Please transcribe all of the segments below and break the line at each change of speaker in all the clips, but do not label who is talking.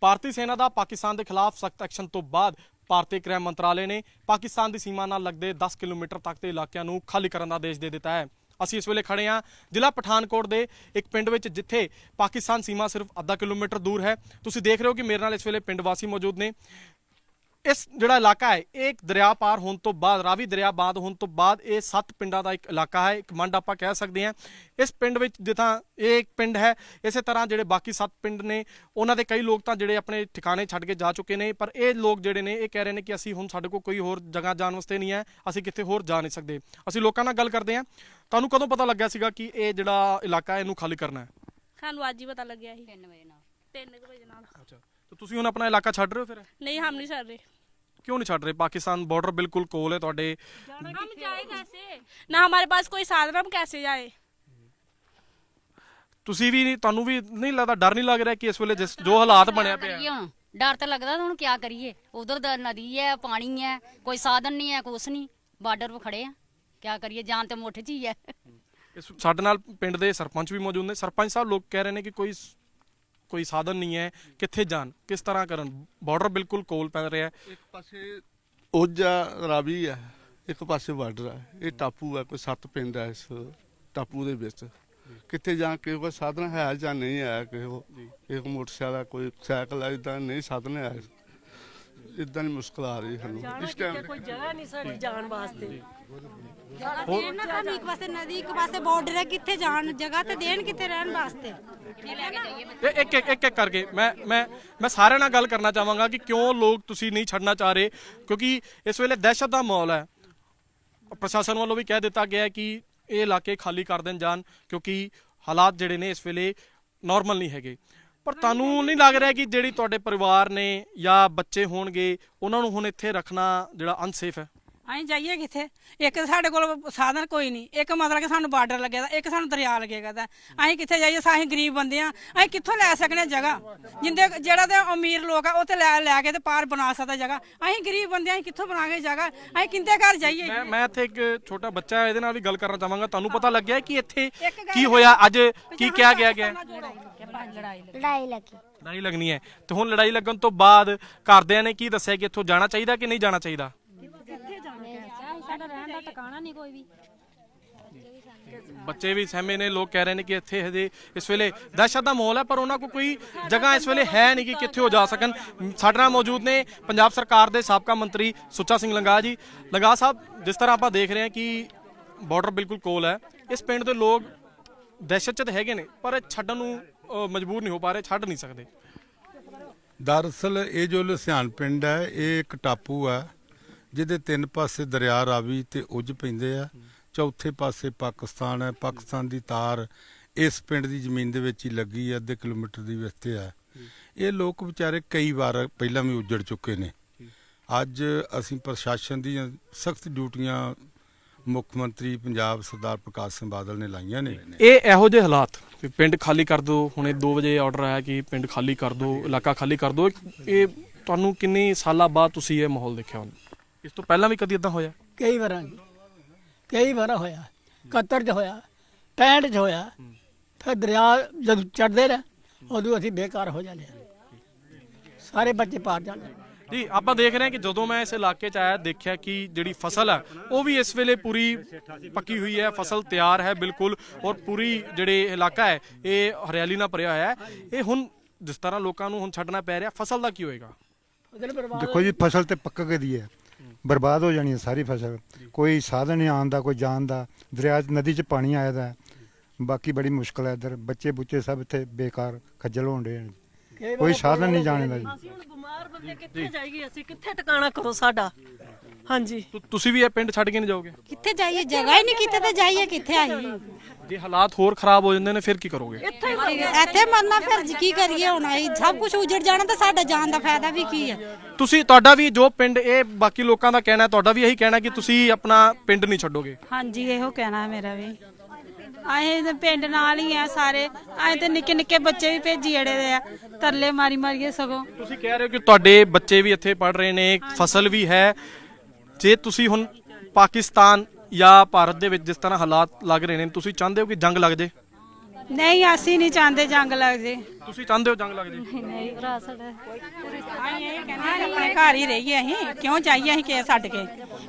ਭਾਰਤੀ ਸੈਨਾ ਦਾ ਪਾਕਿਸਤਾਨ ਦੇ ਖਿਲਾਫ ਸਖਤ ਐਕਸ਼ਨ ਤੋਂ ਬਾਅਦ ਭਾਰਤੀ ਗ੍ਰਹਿ ਮੰਤਰਾਲੇ ਨੇ ਪਾਕਿਸਤਾਨ ਦੀ ਸੀਮਾ ਨਾਲ ਲੱਗਦੇ 10 ਕਿਲੋਮੀਟਰ ਤੱਕ ਦੇ ਇਲਾਕਿਆਂ ਨੂੰ ਖਾਲੀ ਕਰਨ ਦਾ ਆਦੇਸ਼ ਦੇ ਦਿੱਤਾ ਹੈ। ਅਸੀਂ ਇਸ ਵੇਲੇ ਖੜੇ ਹਾਂ ਜ਼ਿਲ੍ਹਾ ਪਠਾਨਕੋਟ ਦੇ ਇੱਕ ਪਿੰਡ ਵਿੱਚ, ਜਿੱਥੇ ਪਾਕਿਸਤਾਨ ਸੀਮਾ ਸਿਰਫ ਅੱਧਾ ਕਿਲੋਮੀਟਰ ਦੂਰ ਹੈ। ਤੁਸੀਂ ਦੇਖ ਰਹੇ ਹੋ ਕਿ ਮੇਰੇ ਨਾਲ ਇਸ ਵੇਲੇ ਪਿੰਡ ਵਾਸੀ ਮੌਜੂਦ ਨੇ। ਇਸ ਜਿਹੜਾ ਇਲਾਕਾ ਹੈ ਇਹ ਇੱਕ ਦਰਿਆ ਪਾਰ ਹੋਣ ਤੋਂ ਬਾਅਦ ਰਾਵੀ ਦਰਿਆ ਬਾਦ ਹੋਣ ਤੋਂ ਬਾਅਦ ਇਹ ਸੱਤ ਪਿੰਡਾਂ ਦਾ ਇੱਕ ਇਲਾਕਾ ਹੈ ਇੱਕ ਮੰਡ ਆਪਾਂ ਕਹਿ ਸਕਦੇ ਹਾਂ। ਇਸ ਪਿੰਡ ਵਿੱਚ ਜਿੱਥਾਂ ਇਹ ਇੱਕ ਪਿੰਡ ਹੈ ਇਸੇ ਤਰ੍ਹਾਂ ਜਿਹੜੇ ਬਾਕੀ ਸੱਤ ਪਿੰਡ ਨੇ ਉਹਨਾਂ ਦੇ ਕਈ ਲੋਕ ਤਾਂ ਜਿਹੜੇ ਆਪਣੇ ਠਿਕਾਣੇ ਛੱਡ ਕੇ ਜਾ ਚੁੱਕੇ ਨੇ ਪਰ ਇਹ ਲੋਕ ਜਿਹੜੇ ਨੇ ਇਹ ਕਹਿ ਰਹੇ ਨੇ ਕਿ ਅਸੀਂ ਹੁਣ ਸਾਡੇ ਕੋਲ ਕੋਈ ਹੋਰ ਜਗ੍ਹਾ ਜਾਣ ਵਾਸਤੇ ਨਹੀਂ ਹੈ ਅਸੀਂ ਕਿਤੇ ਹੋਰ ਜਾ ਨਹੀਂ ਸਕਦੇ। ਅਸੀਂ ਲੋਕਾਂ ਨਾਲ ਗੱਲ ਕਰਦੇ ਹਾਂ। ਤੁਹਾਨੂੰ ਕਦੋਂ ਪਤਾ ਲੱਗਿਆ ਸੀਗਾ ਕਿ ਇਹ ਜਿਹੜਾ ਇਲਾਕਾ ਹੈ ਇਹਨੂੰ ਖਾਲੀ ਕਰਨਾ ਹੈ?
ਸਾਨੂੰ ਅੱਜ ਹੀ ਪਤਾ ਲੱਗਿਆ ਸੀ।
3 ਵਜੇ ਨਾਲ।
3 ਵਜੇ ਨਾਲ।
ਅੱਛਾ। ਤਾਂ ਤੁਸੀਂ ਹੁਣ ਆਪਣਾ ਇਲਾਕਾ ਛੱਡ ਰਹੇ ਹੋ ਫਿਰ
नहीं हम नहीं चल रहे
ਕਿਉਂ ਨਹੀਂ ਛੱਡ ਰਹੇ ਪਾਕਿਸਤਾਨ ਬਾਰਡਰ ਬਿਲਕੁਲ ਕੋਲ ਹੈ ਤੁਹਾਡੇ
हम जाए कैसे ना हमारे पास कोई साधन हम कैसे जाए
ਤੁਸੀਂ ਵੀ ਨਹੀਂ ਤੁਹਾਨੂੰ ਵੀ ਨਹੀਂ ਲੱਗਦਾ ਡਰ ਨਹੀਂ ਲੱਗ ਰਿਹਾ ਕਿ ਇਸ ਵੇਲੇ ਜਿਸ ਜੋ ਹਾਲਾਤ ਬਣਿਆ ਪਿਆ
ਕਰੀਏ ਹੁਣ ਡਰ ਤਾਂ ਲੱਗਦਾ ਹੁਣ ਕੀ ਕਰੀਏ ਉਧਰ ਦਾ ਨਦੀ ਹੈ ਪਾਣੀ ਹੈ ਕੋਈ ਸਾਧਨ ਨਹੀਂ ਹੈ ਕੁਛ ਨਹੀਂ ਬਾਰਡਰ 'ਤੇ ਖੜੇ ਆ ਕੀ ਕਰੀਏ ਜਾਨ ਤੇ ਮੁੱਠ 'ਚ ਹੀ ਹੈ
ਇਸ ਸਾਡੇ ਨਾਲ ਪਿੰਡ ਦੇ ਸਰਪੰਚ ਵੀ ਮੌਜੂਦ ਨੇ ਸਰਪੰਚ ਸਾਹਿਬ ਲੋਕ ਕਹਿ ਰਹੇ ਨੇ ਕਿ ਕੋਈ ਕੋਈ ਸਾਧਨ ਨਹੀਂ ਹੈ ਕਿੱਥੇ ਜਾਣ ਕਿਸ ਤਰ੍ਹਾਂ ਕਰਨ? ਬਾਰਡਰ ਬਿਲਕੁਲ ਕੋਲ ਪੈ ਰਿਹਾ ਹੈ।
ਇੱਕ ਪਾਸੇ ਓਜਾ ਰਾਵੀ ਹੈ ਇੱਕ ਪਾਸੇ ਬਾਰਡਰ ਹੈ। ਇਹ ਟਾਪੂ ਹੈ ਕੋਈ ਸੱਤ ਪਿੰਡ ਹੈ ਇਸ ਟਾਪੂ ਦੇ ਵਿੱਚ। ਕਿੱਥੇ ਜਾ ਕੇ ਕੋਈ ਸਾਧਨ ਹੈ ਜਾਂ ਨਹੀਂ ਹੈ ਕਿਸੇ ਕੋਲ ਇੱਕ ਮੋਟਰਸਾਈਕਲ ਕੋਈ ਸਾਈਕਲ ਹੈ ਇਦਾਂ ਨਹੀਂ ਸਾਧਨ ਹੈ। ਇਦਾਂ ਦੀ ਮੁਸ਼ਕਲ ਆ ਰਹੀ ਸਾਨੂੰ। ਇਸ ਟਾਈਮ
ਕੋਈ ਜਗ੍ਹਾ ਨਹੀਂ ਸਾਡੀ ਜਾਣ ਵਾਸਤੇ।
ਦੇਣ ਨਾ ਸਾਨੂੰ ਇੱਕ ਪਾਸੇ ਨਦੀ ਇੱਕ ਪਾਸੇ ਬਾਰਡਰ ਹੈ ਕਿੱਥੇ ਜਾਣ ਜਗ੍ਹਾ ਤੇ ਦੇਣ ਕਿੱਥੇ ਰਹਿਣ ਵਾਸਤੇ?
ਇਹ ਇੱਕ ਇੱਕ ਇੱਕ ਇੱਕ ਕਰਕੇ ਮੈਂ ਮੈਂ ਮੈਂ ਸਾਰਿਆਂ ਨਾਲ ਗੱਲ ਕਰਨਾ ਚਾਹਾਂਗਾ ਕਿ ਕਿਉਂ ਲੋਕ ਤੁਸੀਂ ਨਹੀਂ ਛੱਡਣਾ ਚਾਹ ਰਹੇ? ਕਿਉਂਕਿ ਇਸ ਵੇਲੇ ਦਹਿਸ਼ਤ ਦਾ ਮਾਹੌਲ ਹੈ। ਪ੍ਰਸ਼ਾਸਨ ਵੱਲੋਂ ਵੀ ਕਹਿ ਦਿੱਤਾ ਗਿਆ ਹੈ ਕਿ ਇਹ ਇਲਾਕੇ ਖਾਲੀ ਕਰ ਦੇਣ ਜਾਣ ਕਿਉਂਕਿ ਹਾਲਾਤ ਜਿਹੜੇ ਨੇ ਇਸ ਵੇਲੇ ਨਾਰਮਲ ਨਹੀਂ ਹੈਗੇ। ਪਰ ਤੁਹਾਨੂੰ ਨਹੀਂ ਲੱਗ ਰਿਹਾ ਕਿ ਜਿਹੜੀ ਤੁਹਾਡੇ ਪਰਿਵਾਰ ਨੇ ਜਾਂ ਬੱਚੇ ਹੋਣਗੇ ਉਹਨਾਂ ਨੂੰ ਹੁਣ ਇੱਥੇ ਰੱਖਣਾ ਜਿਹੜਾ ਅਨਸੇਫ ਹੈ?
ਅਸੀਂ ਜਾਈਏ ਕਿੱਥੇ? ਇੱਕ ਸਾਡੇ ਕੋਲ ਸਾਧਨ ਕੋਈ ਨਹੀਂ। ਇੱਕ ਮਤਲਬ ਕਿ ਸਾਨੂੰ ਬਾਰਡਰ ਲੱਗਿਆ ਦਾ ਇੱਕ ਸਾਨੂੰ ਦਰਿਆ ਲੱਗੇਗਾ ਦਾ। ਅਸੀਂ ਕਿੱਥੇ ਜਾਈਏ? ਅਸੀਂ ਗਰੀਬ ਬੰਦੇ ਆ ਅਸੀਂ ਕਿੱਥੋਂ ਲੈ ਸਕਨੇ ਜਗ੍ਹਾ? ਜਿੰਦੇ ਜਿਹੜਾ ਤੇ ਅਮੀਰ ਲੋਕ ਆ ਉਹ ਤੇ ਲੈ ਲੈ ਕੇ ਤੇ ਪਾਰ ਬਣਾ ਸਕਦਾ ਜਗ੍ਹਾ। ਅਸੀਂ ਗਰੀਬ ਬੰਦੇ ਆ ਅਸੀਂ ਕਿੱਥੋਂ ਬਣਾ ਕੇ ਜਗ੍ਹਾ? ਅਸੀਂ ਕਿੰਦੇ ਘਰ ਜਾਈਏ?
ਮੈਂ ਮੈਂ ਇੱਥੇ ਇੱਕ ਛੋਟਾ ਬੱਚਾ ਇਹਦੇ ਨਾਲ ਵੀ ਗੱਲ ਕਰਨਾ ਚਾਹਾਂਗਾ। ਤੁਹਾਨੂੰ ਪਤਾ ਲੱਗਿਆ ਕਿ ਇੱਥੇ ਕੀ ਹੋਇਆ? ਅੱਜ ਕੀ ਕਿਹਾ ਗਿਆ ਗਿਆ?
ਲੜਾਈ ਲੱਗੀ।
ਲੜਾਈ ਲੱਗਣੀ ਹੈ। ਤੇ ਹੁਣ ਲੜਾਈ ਲੱਗਣ ਤੋਂ ਬਾਅਦ ਘਰਦਿਆਂ ਨੇ ਕੀ ਦੱਸਿਆ ਕਿ ਇੱਥੋਂ ਜਾਣਾ ਚਾਹੀਦਾ ਕਿ ਨਹੀਂ ਜਾਣਾ ਚਾਹੀਦਾ?
ਸਾਡਾ ਰਹਿਣ ਦਾ ਟਿਕਾਣਾ ਨਹੀਂ ਕੋਈ ਵੀ।
ਬੱਚੇ ਵੀ ਸਹਿਮੇ ਨੇ ਲੋਕ ਕਹਿ ਰਹੇ ਨੇ ਕਿ ਇੱਥੇ ਹਜੇ ਇਸ ਵੇਲੇ ਦਹਿਸ਼ਤ ਦਾ ਮਾਹੌਲ ਹੈ ਪਰ ਉਹਨਾਂ ਕੋਲ ਕੋਈ ਜਗ੍ਹਾ ਇਸ ਵੇਲੇ ਹੈ ਨਹੀਂ ਕਿ ਕਿੱਥੇ ਉਹ ਜਾ ਸਕਣ। ਸਾਡੇ ਨਾਲ ਮੌਜੂਦ ਨੇ ਪੰਜਾਬ ਸਰਕਾਰ ਦੇ ਸਾਬਕਾ ਮੰਤਰੀ ਸੁੱਚਾ ਸਿੰਘ ਲੰਗਾ ਜੀ। ਲੰਗਾ ਸਾਹਿਬ ਜਿਸ ਤਰ੍ਹਾਂ ਆਪਾਂ ਦੇਖ ਰਹੇ ਹਾਂ ਕਿ ਬਾਰਡਰ ਬਿਲਕੁਲ ਕੋਲ ਹੈ। ਇਸ ਪਿੰਡ ਦੇ ਲੋਕ ਦਹਿਸ਼ਤ 'ਚ ਤਾਂ ਹੈਗੇ ਨੇ ਪਰ ਇਹ ਛੱਡਣ ਨੂੰ ਉਹ ਮਜਬੂਰ ਨਹੀਂ ਹੋ ਪਾ ਰਹੇ, ਛੱਡ ਨਹੀਂ ਸਕਦੇ।
ਦਰਅਸਲ ਇਹ ਜੋ ਲੁਸਿਆਣ ਪਿੰਡ ਹੈ, ਇਹ ਇੱਕ ਟਾਪੂ ਹੈ, ਜਿਹਦੇ ਤਿੰਨ ਪਾਸੇ ਦਰਿਆ ਰਾਵੀ ਤੇ ਉੱਜ ਪੈਂਦੇ ਆ। ਚੌਥੇ ਪਾਸੇ ਪਾਕਿਸਤਾਨ ਹੈ। ਪਾਕਿਸਤਾਨ ਦੀ ਤਾਰ ਇਸ ਪਿੰਡ ਦੀ ਜ਼ਮੀਨ ਦੇ ਵਿੱਚ ਹੀ ਲੱਗੀ ਹੈ, ਅੱਧੇ ਕਿਲੋਮੀਟਰ ਦੀ ਵਿਸਤੇ ਹੈ। ਇਹ ਲੋਕ ਵਿਚਾਰੇ ਕਈ ਵਾਰ ਪਹਿਲਾਂ ਵੀ ਉੱਜੜ ਚੁੱਕੇ ਨੇ। ਅੱਜ ਅਸੀਂ ਪ੍ਰਸ਼ਾਸਨ ਦੀਆਂ ਸਖਤ ਡਿਊਟੀਆਂ ਮੁੱਖ ਮੰਤਰੀ ਪੰਜਾਬ ਸਰਦਾਰ ਪ੍ਰਕਾਸ਼ ਸਿੰਘ ਬਾਦਲ ਨੇ ਲਾਈਆਂ ਨੇ।
ਇਹ ਇਹੋ ਜਿਹੇ ਹਾਲਾਤ ਵੀ ਪਿੰਡ ਖਾਲੀ ਕਰ ਦਿਓ ਹੁਣੇ 2 ਵਜੇ ਆਰਡਰ ਆਇਆ ਕਿ ਪਿੰਡ ਖਾਲੀ ਕਰ ਦਿਓ ਇਲਾਕਾ ਖਾਲੀ ਕਰ ਦਿਓ। ਇਹ ਤੁਹਾਨੂੰ ਕਿੰਨੇ ਸਾਲਾਂ ਬਾਅਦ ਤੁਸੀਂ ਇਹ ਮਾਹੌਲ ਦੇਖਿਆ ਹੁਣ? ਇਸ ਤੋਂ ਪਹਿਲਾਂ ਵੀ ਕਦੀ ਇਦਾਂ ਹੋਇਆ?
ਕਈ ਵਾਰਾਂ ਜੀ। ਕਈ ਵਾਰ ਹੋਇਆ। 71 ਚ ਹੋਇਆ 65 ਚ ਹੋਇਆ। ਫਿਰ ਦਰਿਆ ਜਦ ਚੜਦੇ ਨੇ ਉਦੋਂ ਅਸੀਂ ਬੇਕਾਰ ਹੋ ਜਾਂਦੇ ਸਾਰੇ ਬੱਚੇ ਪਾਰ ਜਾਂਦੇ
ਜੀ ਆਪਾਂ ਦੇਖ ਰਹੇ ਹਾਂ ਕਿ ਜਦੋਂ ਮੈਂ ਇਸ ਇਲਾਕੇ 'ਚ ਆਇਆ, ਦੇਖਿਆ ਕਿ ਜਿਹੜੀ ਫਸਲ ਹੈ ਉਹ ਵੀ ਇਸ ਵੇਲੇ ਪੂਰੀ ਪੱਕੀ ਹੋਈ ਹੈ, ਫਸਲ ਤਿਆਰ ਹੈ ਬਿਲਕੁਲ, ਔਰ ਪੂਰੀ ਜਿਹੜੇ ਇਲਾਕਾ ਹੈ, ਇਹ ਹਰਿਆਲੀ ਨਾਲ ਭਰਿਆ ਹੋਇਆ ਹੈ। ਇਹ ਹੁਣ ਜਿਸ ਤਰ੍ਹਾਂ ਲੋਕਾਂ ਨੂੰ ਹੁਣ ਛੱਡਣਾ ਪੈ ਰਿਹਾ, ਫਸਲ ਦਾ ਕੀ ਹੋਏਗਾ?
ਦੇਖੋ ਜੀ, ਫਸਲ ਤੇ ਪੱਕ ਗਈ ਹੈ। ਬਰਬਾਦ ਹੋ ਜਾਣੀ ਹੈ ਸਾਰੀ ਫਸਲ। ਕੋਈ ਸਾਧਨ ਨਹੀਂ ਆਉਣ ਦਾ, ਕੋਈ ਜਾਣ ਦਾ। ਦਰਿਆ, ਨਦੀ 'ਚ ਪਾਣੀ ਆਇਆ ਦਾ ਬਾਕੀ ਬੜੀ ਮੁਸ਼ਕਲ ਹੈ ਇੱਧਰ। ਬੱਚੇ ਬੁੱਚੇ ਸਭ ਇੱਥੇ ਬੇਕਾਰ ਖੱਜਲ ਹੋਣ ਰਹੇ ਨੇ। ਕੋਈ ਸਾਧਨ ਨਹੀਂ ਜਾਣੇ ਦਾ ਜੀ।
ਬਿਮਾਰ ਬੰਦੇ ਕਿੱਥੇ ਜਾਈਏ ਅਸੀਂ? ਕਿੱਥੇ ਟਿਕਾਣਾ ਕਰੋ ਸਾਡਾ? ਹਾਂਜੀ।
ਤੁ- ਤੁਸੀਂ ਵੀ ਇਹ ਪਿੰਡ ਛੱਡ ਕੇ ਨਹੀਂ ਜਾਓਗੇ?
ਕਿੱਥੇ ਜਾਈਏ? ਜਗ੍ਹਾ ਹੀ ਨਹੀਂ ਕਿਤੇ ਤੇ ਜਾਈਏ ਕਿੱਥੇ ਆਈਏ?
ਜੇ ਹਾਲਾਤ ਹੋਰ ਖਰਾਬ ਹੋ ਜਾਂਦੇ ਨੇ ਫਿਰ ਕੀ ਕਰੋਗੇ?
ਇੱਥੇ ਮਰਨਾ ਫਿਰ ਜੀ ਕੀ ਕਰੀਏ ਹੁਣ? ਆਈ ਸਭ ਕੁਝ ਉਜੜ ਜਾਣਾ ਤਾਂ ਸਾਡਾ ਜਾਣ ਦਾ ਫਾਇਦਾ ਵੀ ਕੀ ਹੈ?
ਤੁਸੀਂ ਤੁਹਾਡਾ ਵੀ ਜੋ ਪਿੰਡ ਇਹ ਬਾਕੀ ਲੋਕਾਂ ਦਾ ਕਹਿਣਾ ਹੈ, ਤੁਹਾਡਾ ਵੀ ਇਹੀ ਕਹਿਣਾ ਕਿ ਤੁਸੀਂ ਆਪਣਾ ਪਿੰਡ ਨਹੀਂ ਛੱਡੋਗੇ।
ਹਾਂਜੀ ਇਹੋ ਕਹਿਣਾ ਹੈ ਮੇਰਾ ਵੀ। ਅਸੀਂ ਤੇ ਪਿੰਡ ਨਾਲ ਹੀ ਆ ਸਾਰੇ। ਅਸੀਂ ਤੇ ਨਿੱਕੇ ਨਿੱਕੇ ਬੱਚੇ ਵੀ ਭੇਜੀ ਅੜੇ ਦੇ ਆ। ਤਰਲੇ ਮਾਰੀ ਮਾਰੀਏ ਸਗੋਂ।
ਤੁਸੀਂ ਕਹਿ ਰਹੇ ਹੋ ਕਿ ਤੁਹਾਡੇ ਬੱਚੇ ਵੀ ਇੱਥੇ ਪੜ ਰਹੇ ਨੇ ਫਸਲ ਵੀ ਹੈ। ਜੇ ਤੁਸੀਂ ਹੁਣ ਪਾਕਿਸਤਾਨ ਜਾਂ ਭਾਰਤ ਦੇ ਵਿੱਚ ਜਿਸ ਤਰ੍ਹਾਂ ਹਾਲਾਤ ਲੱਗ ਰਹੇ ਨੇ ਤੁਸੀਂ ਚਾਹੁੰਦੇ ਹੋ ਕਿ ਜੰਗ ਲੱਗ ਜੇ?
ਨਹੀਂ ਅਸੀਂ ਨਹੀਂ ਚਾਹੁੰਦੇ ਜੰਗ ਲੱਗ ਜੇ।
ਤੁਸੀਂ ਚਾਹੁੰਦੇ ਹੋ ਜੰਗ ਲੱਗ ਜੇ?
ਨਹੀਂ ਭਰਾ ਸਾਡਾ
ਆਪਣੇ ਘਰ ਹੀ ਰਹੀਏ ਅਸੀਂ। ਕਿਉਂ ਜਾਈਏ ਅਸੀਂ ਕੇ ਛੱਡ ਕੇ?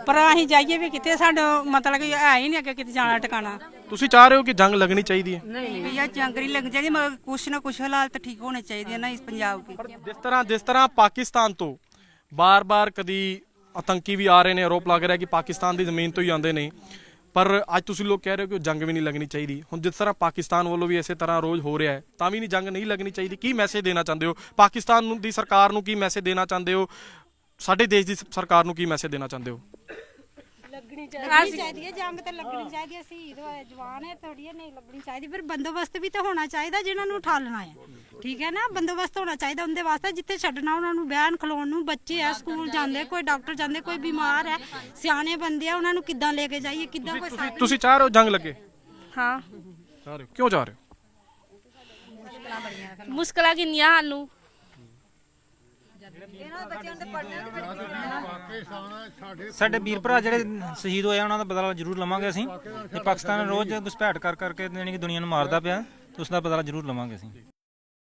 ਪਰ ਅਸੀਂ ਜਾਈਏ ਵੀ ਕਿਤੇ ਸਾਡਾ ਮਤਲਬ ਕਿ ਹੈ ਹੀ ਨਹੀਂ ਅੱਗੇ ਕਿਤੇ ਜਾਣਾ ਟਿਕਾਣਾ।
ਤੁਸੀਂ ਚਾਹ ਰਹੇ ਹੋ ਕਿ ਜੰਗ ਲੱਗਣੀ ਚਾਹੀਦੀ ਹੈ?
ਨਹੀਂ ਭਈਆ ਚੰਗਰੀ ਲੱਗ ਜਾਏਗੀ ਮਗਰ ਕੁਛ ਨਾ ਕੁਛ ਹਾਲਾਤ ਠੀਕ ਹੋਣੇ ਚਾਹੀਦੇ ਨਾ ਇਸ ਪੰਜਾਬ ਕੀ
ਜਿਸ ਤਰ੍ਹਾਂ ਜਿਸ ਤਰ੍ਹਾਂ ਪਾਕਿਸਤਾਨ ਤੋਂ ਬਾਰ-ਬਾਰ ਕਦੀ ਆਤੰਕੀ ਵੀ ਆ ਰਹੇ ਨੇ ਆਰੋਪ ਲੱਗ ਰਿਹਾ ਕਿ ਪਾਕਿਸਤਾਨ ਦੀ ਜ਼ਮੀਨ ਤੋਂ ਹੀ ਆਉਂਦੇ ਨੇ। ਪਰ ਅੱਜ ਤੁਸੀਂ ਲੋਕ ਕਹਿ ਰਹੇ ਹੋ ਕਿ ਉਹ ਜੰਗ ਵੀ ਨਹੀਂ ਲੱਗਣੀ ਚਾਹੀਦੀ। ਹੁਣ ਜਿਸ ਤਰ੍ਹਾਂ ਪਾਕਿਸਤਾਨ ਵੱਲੋਂ ਵੀ ਇਸੇ ਤਰ੍ਹਾਂ ਰੋਜ਼ ਹੋ ਰਿਹਾ ਹੈ ਤਾਂ ਵੀ ਨਹੀਂ ਜੰਗ ਨਹੀਂ ਲੱਗਣੀ ਚਾਹੀਦੀ। ਕੀ ਮੈਸੇਜ ਦੇਣਾ ਚਾਹੁੰਦੇ ਹੋ? ਪਾਕਿਸਤਾਨ ਦੀ ਸਰਕਾਰ ਨੂੰ ਕੀ ਮੈਸੇਜ ਦੇਣਾ ਚਾਹੁੰਦੇ ਹੋ? ਸਾਡੇ ਦੇਸ਼ ਦੀ ਸਰਕਾਰ ਨੂੰ ਕੀ ਮੈਸੇਜ ਦੇਣਾ ਚਾਹੁੰਦੇ ਹੋ?
ਲੱਗਣੀ ਚਾਹੀਦੀ ਹੈ। ਜੰਗ ਤੇ ਲੱਗਣੀ ਚਾਹੀਦੀ ਹੈ ਸ਼ਹੀਦ ਹੋਏ ਜਵਾਨ ਹੈ ਥੋੜੀ ਨਹੀਂ ਲੱਗਣੀ ਚਾਹੀਦੀ। ਫਿਰ ਬੰਦੋਬਸਤ ਵੀ ਤਾਂ ਹੋਣਾ ਚਾਹੀਦਾ ਜਿਨ੍ਹਾਂ ਨੂੰ ਠਾਲਣਾ ਹੈ। ਠੀਕ ਹੈ ਨਾ? ਬੰਦੋਬਸਤ ਹੋਣਾ ਚਾਹੀਦਾ ਉਹਦੇ ਵਾਸਤੇ ਜਿੱਥੇ ਛੱਡਣਾ ਉਹਨਾਂ ਨੂੰ ਬਿਆਨ ਖਲੋਣ ਨੂੰ ਬੱਚੇ ਆ ਸਕੂਲ ਜਾਂਦੇ ਕੋਈ ਡਾਕਟਰ ਜਾਂਦੇ ਕੋਈ ਬਿਮਾਰ ਹੈ ਸਿਆਣੇ ਬੰਦੇ ਆ ਉਹਨਾਂ ਨੂੰ ਕਿੱਦਾਂ ਲੈ ਕੇ ਜਾਈਏ ਕਿੱਦਾਂ ਕੋਈ
ਤੁਸੀਂ ਤੁਸੀਂ ਚਾਹ ਰਹੇ ਹੋ? ਜੰਗ ਲੱਗੇ?
ਹਾਂ।
ਚਾਹ ਰਹੇ ਹੋ। ਕਿਉਂ ਚਾਹ ਰਹੇ ਹੋ?
ਮੁਸ਼ਕਲਾਂ ਕਿੰਨੀਆਂ ਸਾਨੂੰ?
ਸਾਡੇ ਵੀਰ ਭਰਾ ਜਿਹੜੇ ਸ਼ਹੀਦ ਹੋਏ ਆ, ਉਹਨਾਂ ਦਾ ਬਦਲਾ ਜ਼ਰੂਰ ਲਵਾਂਗੇ ਅਸੀਂ। ਤੇ ਪਾਕਿਸਤਾਨ ਰੋਜ਼ ਘੁਸਪੈਠ ਕਰ ਕਰਕੇ ਯਾਨੀ ਕਿ ਦੁਨੀਆ ਨੂੰ ਮਾਰਦਾ ਪਿਆ ਤੇ ਉਸ ਦਾ ਬਦਲਾ ਜ਼ਰੂਰ ਲਵਾਂਗੇ ਅਸੀਂ।